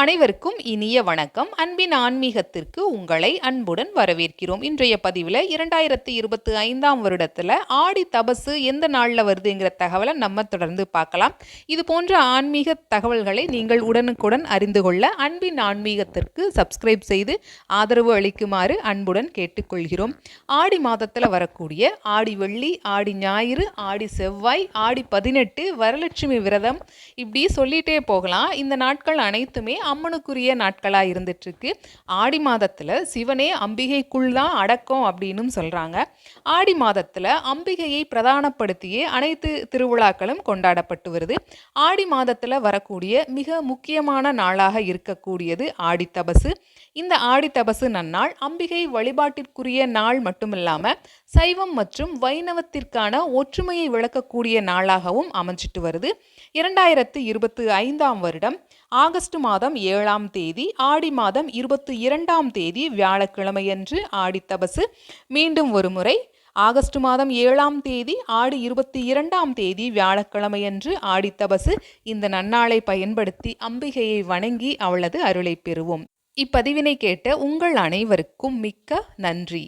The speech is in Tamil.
அனைவருக்கும் இனிய வணக்கம். அன்பின் ஆன்மீகத்திற்கு உங்களை அன்புடன் வரவேற்கிறோம். இன்றைய பதிவில் இரண்டாயிரத்தி இருபத்தி ஐந்தாம் வருடத்தில் ஆடி தபசு எந்த நாளில் வருதுங்கிற தகவலை நம்ம தொடர்ந்து பார்க்கலாம். இது போன்ற ஆன்மீக தகவல்களை நீங்கள் உடனுக்குடன் அறிந்து கொள்ள அன்பின் ஆன்மீகத்திற்கு சப்ஸ்கிரைப் செய்து ஆதரவு அளிக்குமாறு அன்புடன் கேட்டுக்கொள்கிறோம். ஆடி மாதத்தில் வரக்கூடிய ஆடி வெள்ளி ஆடி ஞாயிறு ஆடி செவ்வாய் ஆடி பதினெட்டு வரலட்சுமி விரதம் இப்படி சொல்லிட்டே போகலாம். இந்த நாட்கள் அனைத்துமே அம்மனுக்குரிய நாட்களாக இருந்துட்டுருக்கு. ஆடி மாதத்தில் சிவனே அம்பிகைக்குள் தான் அடக்கம் அப்படின்னும் சொல்கிறாங்க ஆடி மாதத்தில் அம்பிகையை பிரதானப்படுத்தியே அனைத்து திருவிழாக்களும் கொண்டாடப்பட்டு வருது. ஆடி மாதத்தில் வரக்கூடிய மிக முக்கியமான நாளாக இருக்கக்கூடியது ஆடி தபசு. இந்த ஆடி தபசு நன்னாள் அம்பிகை வழிபாட்டிற்குரிய நாள் மட்டுமில்லாமல் சைவம் மற்றும் வைணவத்திற்கான ஒற்றுமையை விளக்கக்கூடிய நாளாகவும் அமைஞ்சிட்டு வருது. இரண்டாயிரத்து இருபத்தி ஐந்தாம் வருடம் ஆகஸ்ட் மாதம் ஏழாம் தேதி ஆடி மாதம் இருபத்தி இரண்டாம் தேதி வியாழக்கிழமையன்று ஆடித்தபசு மீண்டும் ஒரு முறை ஆகஸ்ட் மாதம் ஏழாம் தேதி ஆடி இருபத்தி இரண்டாம் தேதி வியாழக்கிழமையன்று ஆடித்தபசு இந்த நன்னாளை பயன்படுத்தி அம்பிகையை வணங்கி அவளது அருளை பெறுவோம். இப்பதிவினை கேட்ட உங்கள் அனைவருக்கும் மிக்க நன்றி.